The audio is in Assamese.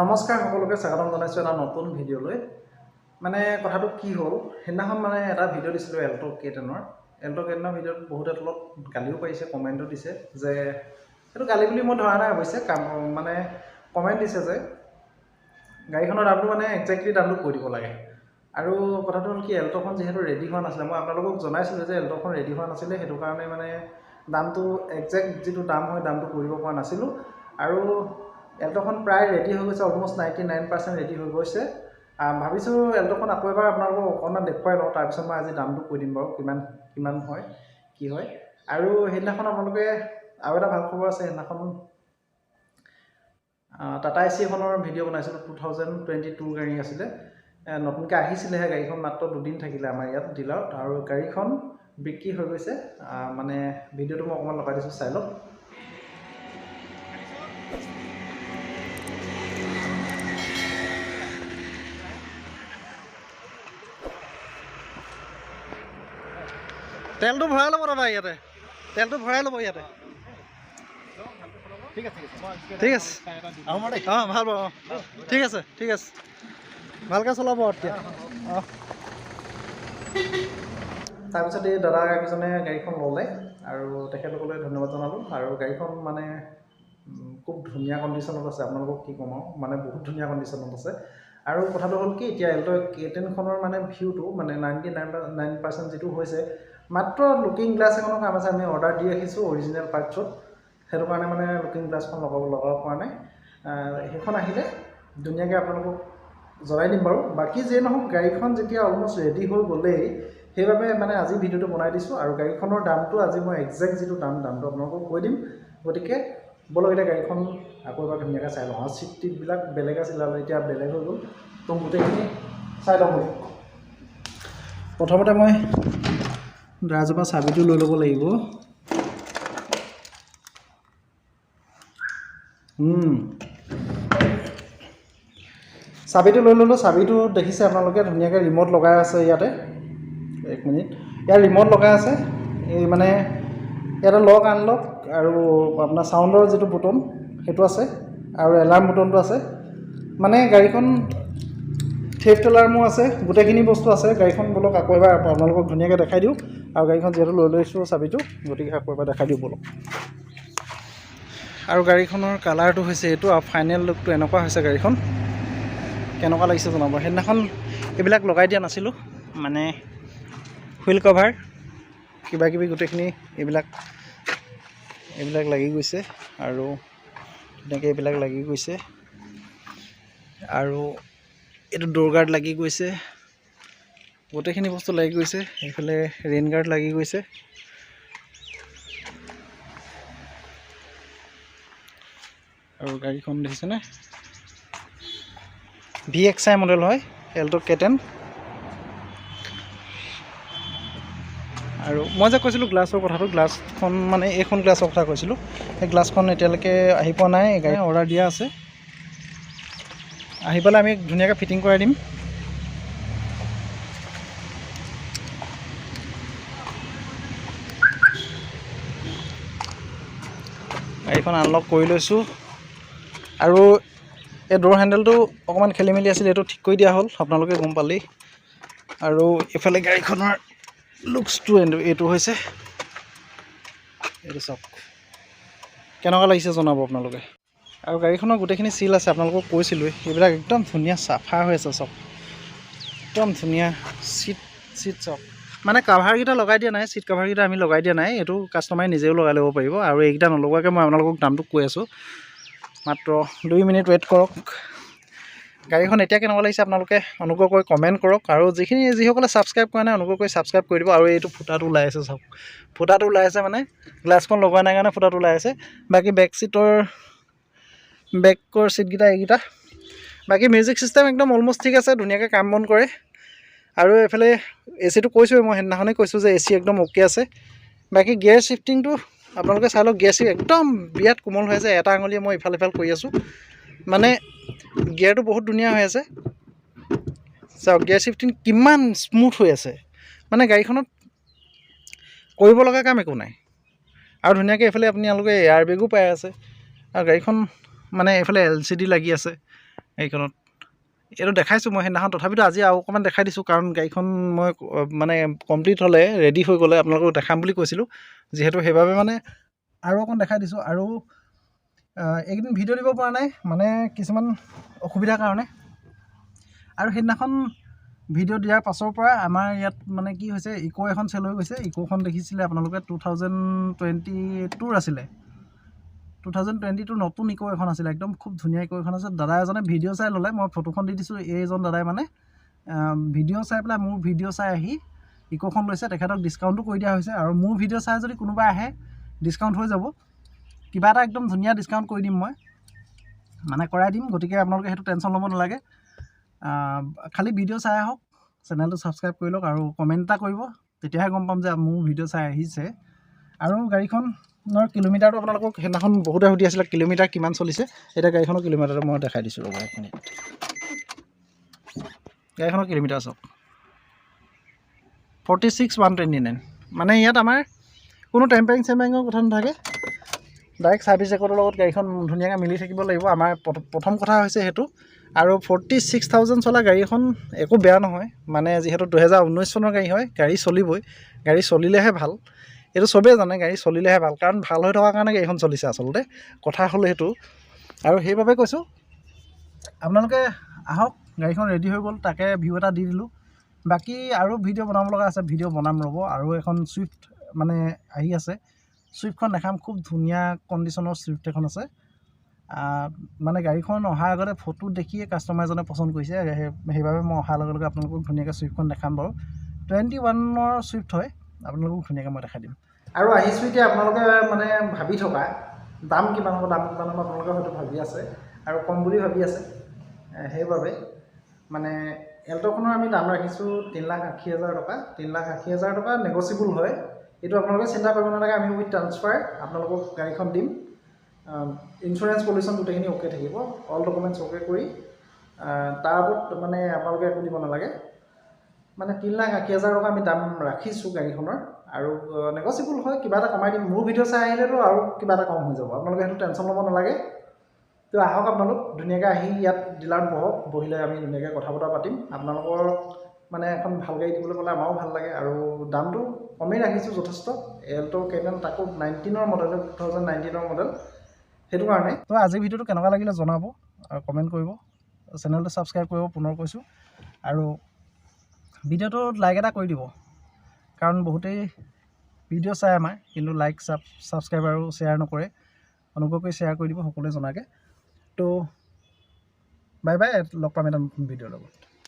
নমস্কাৰ সকলোকে স্বাগতম জনাইছোঁ এটা নতুন ভিডিঅ'লৈ। মানে কথাটো কি হ'ল সেইদিনাখন মানে এটা ভিডিঅ' দিছিলোঁ এল্ট' কে টেনৰ এল্ট' কে টেনৰ ভিডিঅ'ত বহুতে তলত গালিও পাৰিছে কমেণ্টো দিছে যে সেইটো গালি বুলি মই ধৰা নাই অৱশ্যে কাম মানে কমেণ্ট দিছে যে গাড়ীখনৰ দামটো মানে একজেক্টলি দামটো কৈ দিব লাগে। আৰু কথাটো হ'ল কি এল্ট'খন যিহেতু ৰেডি হোৱা নাছিলে মই আপোনালোকক জনাইছিলোঁ যে এল্ট'খন ৰেডি হোৱা নাছিলে সেইটো কাৰণে মানে দামটো একজেক্ট যিটো দাম হয় দামটো কৰিব পৰা নাছিলোঁ। আৰু এল্ট'খন প্ৰায় ৰেডি হৈ গৈছে almost ninety nine percent ready হৈ গৈছে। ভাবিছোঁ এল্ট'খন আকৌ এবাৰ আপোনালোকক অকণমান দেখুৱাই লওঁ তাৰপিছত মই আজি দামটো কৈ দিম বাৰু কিমান কিমান হয় কি হয়। আৰু সেইদিনাখন আপোনালোকে আৰু এটা ভাল খবৰ আছে সেইদিনাখন টাটা এ চি এখনৰ ভিডিঅ' বনাইছিলোঁ টু থাউজেণ্ড টুৱেণ্টি টুৰ গাড়ী আছিলে। নতুনকৈ আহিছিলেহে গাড়ীখন মাত্ৰ দুদিন থাকিলে আমাৰ ইয়াত ডিলাৰত আৰু গাড়ীখন বিক্ৰী হৈ গৈছে মানে ভিডিঅ'টো মই অকণমান লগাই দিছোঁ চাই লওক। তেলটো ভৰাই ল'ব দাদা ইয়াতে। তেলটো ভৰাই ল'ব ইয়াতে। ঠিক আছে ঠিক আছে। অঁ ভাল বাৰু অঁ। ঠিক আছে ঠিক আছে। ভালকৈ চলাব তেতিয়া। অঁ। তাৰপিছত এই দাদা কেইজনে গাড়ীখন ল'লে আৰু তেখেতসকলে ধন্যবাদ জনালোঁ। আৰু গাড়ীখন মানে খুব ধুনীয়া কণ্ডিশ্যনত আছে। আপোনালোকক কি ক'ম আৰু? মানে বহুত ধুনীয়া কণ্ডিশ্যনত আছে। আৰু কথাটো হ'ল কি এতিয়া এল্ট' কে টেনখনৰ মানে ভিউটো মানে নাইণ্টি নাইন নাইন পাৰ্চেণ্ট যিটো হৈছে মাত্ৰ লুকিং গ্লাছ এখনৰ কাম আছে আমি অৰ্ডাৰ দি ৰাখিছোঁ অৰিজিনেল পাৰ্টছত সেইটো কাৰণে মানে লুকিং গ্লাছখন লগাব লগাব পৰা নাই। সেইখন আহিলে ধুনীয়াকৈ আপোনালোকক জনাই দিম বাৰু। বাকী যিয়ে নহওক গাড়ীখন যেতিয়া অলমষ্ট ৰেডি হৈ গ'লেই সেইবাবে মানে আজি ভিডিঅ'টো বনাই দিছোঁ আৰু গাড়ীখনৰ দামটো আজি মই একজেক্ট যিটো দাম দামটো আপোনালোকক কৈ দিম। গতিকে ব'লক এতিয়া গাড়ীখন আকৌ এবাৰ ধুনীয়াকৈ চাই লওঁ। আৰু চিট টিটবিলাক বেলেগ আছিলে এতিয়া বেলেগ হৈ গ'ল। তো গোটেইখিনি চাই লওঁ। প্ৰথমতে মই ড্ৰাইজৰ পৰা চাবিটো লৈ ল'ব লাগিব। চাবিটো লৈ ল'লোঁ চাবিটো দেখিছে আপোনালোকে ধুনীয়াকৈ ৰিম'ট লগাই আছে ইয়াতে। এক মিনিট। ইয়াৰ ৰিম'ট লগাই আছে। এই মানে ইয়াতে লক আনলক আৰু আপোনাৰ চাউণ্ডৰ যিটো বুটন সেইটো আছে আৰু এলাৰ্ম বুটনটো আছে। মানে গাড়ীখন থেফট এলাৰ্মো আছে গোটেইখিনি বস্তু আছে। গাড়ীখন ব'লক আকৌ এবাৰ আপোনালোকক ধুনীয়াকৈ দেখাই দিওঁ। আৰু গাড়ীখন যিহেতু লৈ লৈছোঁ চাবিটো গতিকে আকৌ এবাৰ দেখাই দিওঁ ব'লক। আৰু গাড়ীখনৰ কালাৰটো হৈছে এইটো আৰু ফাইনেল লুকটো এনেকুৱা হৈছে গাড়ীখন। কেনেকুৱা লাগিছে জনাব? সেইদিনাখন এইবিলাক লগাই দিয়া নাছিলোঁ মানে হুইল কভাৰ কিবা কিবি গোটেইখিনি এইবিলাক এইবিলাক লাগি গৈছে। আৰু তেনেকৈ এইবিলাক লাগি গৈছে। আৰু এইটো ড'ৰ গাৰ্ড লাগি গৈছে। গোটেইখিনি বস্তু লাগি গৈছে। এইফালে ৰেইন গাৰ্ড লাগি গৈছে। আৰু গাড়ীখন দেখিছেনে? ভি এক্স আই মডেল হয় এল্ট' কেটেন আৰু মই যে কৈছিলোঁ গ্লাছৰ কথাটো গ্লাছখন মানে এইখন গ্লাছৰ কথা কৈছিলোঁ। সেই গ্লাছখন এতিয়ালৈকে আহি পোৱা নাই গাড়ী অৰ্ডাৰ দিয়া আছে। আহি পেলাই আমি ধুনীয়াকৈ ফিটিং কৰাই দিম। গাড়ীখন আনলক কৰি লৈছোঁ। আৰু এই ড'ৰ হেণ্ডেলটো অকণমান খেলি মেলি আছিল, এইটো ঠিক কৰি দিয়া হ'ল, আপোনালোকে গম পালেই। আৰু এইফালে গাড়ীখনৰ লুকছটো এইটো হৈছে। এইটো চাওক। কেনেকুৱা লাগিছে জনাব আপোনালোকে? আৰু গাড়ীখনৰ গোটেইখিনি চিল আছে আপোনালোকক কৈছিলোঁৱেই এইবিলাক একদম ধুনীয়া চাফা হৈ আছে চব। একদম ধুনীয়া চিট চিট চব। মানে কাভাৰকেইটা লগাই দিয়া নাই চিট কাভাৰকেইটা আমি লগাই দিয়া নাই এইটো কাষ্টমাৰে নিজেও লগাই ল'ব পাৰিব। আৰু এইকেইটা নলগোৱাকৈ মই আপোনালোকক দামটো কৈ আছোঁ। মাত্ৰ দুই মিনিট ৱেইট কৰক। গাড়ীখন এতিয়া কেনেকুৱা লাগিছে আপোনালোকে অনুগ্ৰহ কৰি কমেণ্ট কৰক। আৰু যিখিনি যিসকলে ছাবস্ক্ৰাইব কৰা নাই অনুগ্ৰহ কৰি ছাবস্ক্ৰাইব কৰি দিব। আৰু এইটো ফুটাটো ওলাই আছে চাওক। ফুটাটো ওলাই আছে মানে গ্লাছখন লগোৱা নাই কাৰণে ফুটাটো ওলাই আছে। বাকী বেক চিটৰ বেকৰ চিটকেইটা এইকেইটা। বাকী মিউজিক চিষ্টেম একদম অলমষ্ট ঠিক আছে, ধুনীয়াকৈ কাম বন কৰে। আৰু এইফালে এ চিটো কৈছোঁৱেই মই, সেইদিনাখনেই কৈছোঁ যে এ চি একদম অ'কে আছে। বাকী গিয়াৰ চিফটিংটো আপোনালোকে চাই লওক গিয়াৰ চিফ একদম বিৰাট কোমল হৈ আছে, এটা আঙুলিয়ে মই ইফাল সিফাল কৰি আছোঁ। মানে গিয়াৰটো বহুত ধুনীয়া হৈ আছে। চাওক গিয়াৰ চিফটিং কিমান স্মুথ হৈ আছে। মানে গাড়ীখনত কৰিব লগা কাম একো নাই। আৰু ধুনীয়াকৈ এইফালে আপোনালোকে এয়াৰ বেগো পাই আছে। আৰু গাড়ীখন মানে এইফালে এল চি ডি লাগি আছে গাড়ীখনত এইটো দেখাইছোঁ মই সেইদিনাখন তথাপিতো আজি আৰু অকণমান দেখাই দিছোঁ কাৰণ গাড়ীখন মই মানে কমপ্লিট হ'লে ৰেডি হৈ গ'লে আপোনালোকক দেখাম বুলি কৈছিলোঁ। যিহেতু সেইবাবে মানে আৰু অকণ দেখাই দিছোঁ। আৰু এইকেইদিন ভিডিঅ' দিব পৰা নাই মানে কিছুমান অসুবিধাৰ কাৰণে। আৰু সেইদিনাখন ভিডিঅ' দিয়াৰ পাছৰ পৰা আমাৰ ইয়াত মানে কি হৈছে ইক' এখন চেল হৈ গৈছে। ইক'খন দেখিছিলে আপোনালোকে টু থাউজেণ্ড টুৱেণ্টি টুৰ আছিলে। টু থাউজেণ্ড টুৱেণ্টি টুৰ নতুন ইক' এখন আছিলে একদম খুব ধুনীয়া ইক' এখন আছে। দাদা এজনে ভিডিঅ' চাই ল'লে মই ফটোখন দি দিছোঁ এইজন দাদাই মানে। ভিডিঅ' চাই পেলাই মোৰ ভিডিঅ' চাই আহি ইক'খন লৈছে তেখেতক ডিছকাউণ্টো কৰি দিয়া হৈছে আৰু মোৰ ভিডিঅ' চাই যদি কোনোবা আহে ডিছকাউণ্ট হৈ যাব। কিবা এটা একদম ধুনীয়া ডিছকাউণ্ট কৰি দিম মই। মানে কৰাই দিম গতিকে আপোনালোকে সেইটো টেনশ্যন ল'ব নালাগে। খালি ভিডিঅ' চাই আহক চেনেলটো ছাবস্ক্ৰাইব কৰি লওক আৰু কমেণ্ট এটা কৰিব তেতিয়াহে গম পাম যে মোৰ ভিডিঅ' চাই আহিছে। আৰু গাড়ীখনৰ কিলোমিটাৰটো আপোনালোকক সেইদিনাখন বহুতে সুধি আছিলে কিলোমিটাৰ কিমান চলিছে? এতিয়া গাড়ীখনৰ কিলোমিটাৰটো মই দেখাই দিছোঁ ৰ'ব এক মিনিট। গাড়ীখনৰ কিলোমিটাৰ চাওক। Forty six one twenty nine মানে ইয়াত আমাৰ কোনো টেম্পাৰিং চেম্পাৰিঙৰ কথা নাথাকে। ডাইৰেক্ট ছাৰ্ভিচ ৰেকৰ্ডৰ লগত গাড়ীখন ধুনীয়াকৈ মিলি থাকিব লাগিব। আমাৰ প্ৰথ- প্ৰথম কথা হৈছে সেইটো। আৰু ফৰ্টি ছিক্স থাউজেণ্ড চলা গাড়ী এখন একো বেয়া নহয়। মানে যিহেতু দুহেজাৰ ঊনৈছ চনৰ গাড়ী হয় গাড়ী চলিবই। গাড়ী চলিলেহে ভাল। এইটো চবেই জানে গাড়ী চলিলেহে ভাল। কাৰণ ভাল হৈ থকাৰ কাৰণে গাড়ীখন চলিছে আচলতে। কথা হ'ল সেইটো আৰু সেইবাবে কৈছোঁ আপোনালোকে আহক গাড়ীখন ৰেডি হৈ গ'ল তাকে ভিউ এটা দি দিলোঁ। বাকী আৰু ভিডিঅ' বনাব লগা আছে ভিডিঅ' বনাম ৰ'ব। আৰু এখন চুইফ্ট মানে আহি আছে। চুইফ্টখন দেখাম খুব ধুনীয়া কণ্ডিশ্যনৰ চুইফ্ট এখন আছে। মানে গাড়ীখন অহাৰ আগতে ফটো দেখিয়ে কাষ্টমাৰ এজনে পচন্দ কৰিছে। সেই- সেইবাবে মই অহাৰ লগে লগে আপোনালোকক ধুনীয়াকৈ চুইফ্টখন দেখাম বাৰু। টুৱেণ্টি ওৱানৰ চুইফ্ট হয়। আপোনালোকক ধুনীয়াকৈ মই দেখাই দিম। আৰু আহিছোঁ এতিয়া আপোনালোকে মানে ভাবি থকা দাম কিমান হ'ব দাম কিমান হ'ব আপোনালোকে হয়তো ভাবি আছে আৰু কম বুলি ভাবি আছে। সেইবাবে মানে এল্ট'খনৰ আমি দাম ৰাখিছোঁ তিনি লাখ আশী হাজাৰ টকা। তিনি লাখ আশী হাজাৰ টকা নেগচিবল হয়। এইটো আপোনালোকে চিন্তা কৰিব নালাগে আমি উইথ ট্ৰান্সফাৰ আপোনালোকক গাড়ীখন দিম। ইঞ্চুৰেঞ্চ পলিউশ্যন গোটেইখিনি অ'কে থাকিব। অল ডকুমেণ্টছ অ'কে কৰি তাৰ ওপৰত মানে আপোনালোকে একো দিব নালাগে। মানে তিনি লাখ আশী হাজাৰ টকা আমি দাম ৰাখিছোঁ গাড়ীখনৰ আৰু নেগচিবল হয় কিবা এটা কমাই দিম। মোৰ ভিডিঅ' চাই আহিলেতো আৰু কিবা এটা কম হৈ যাব। আপোনালোকে সেইটো টেনশ্যন ল'ব নালাগে। তো আহক আপোনালোক ধুনীয়াকৈ আহি ইয়াত ডিলাৰত বহক বহিলে আমি ধুনীয়াকৈ কথা বতৰা পাতিম। আপোনালোকৰ মানে এখন ভাল গাড়ী দিবলৈ পালে আমাৰো ভাল লাগে আৰু দামটো কমেই ৰাখিছোঁ যথেষ্ট। এল্ট' কেনেন তাকো নাইনটিনৰ মডেল টু থাউজেণ্ড নাইনটিনৰ মডেল সেইটো কাৰণে। তো আজিৰ ভিডিঅ'টো কেনেকুৱা লাগিলে জনাব আৰু কমেণ্ট কৰিব। চেনেলটো ছাবস্ক্ৰাইব কৰিব পুনৰ কৈছোঁ। আৰু ভিডিঅ'টোত লাইক এটা কৰি দিব। কাৰণ বহুতেই ভিডিঅ' চাই আমাৰ কিন্তু লাইক ছাব ছাবস্ক্ৰাইব আৰু শ্বেয়াৰ নকৰে। অনুগ্ৰহ কৰি শ্বেয়াৰ কৰি দিব সকলোৱে জনাকৈ। তো বাই বাই লগ পাম এটা নতুন ভিডিঅ'ৰ লগত।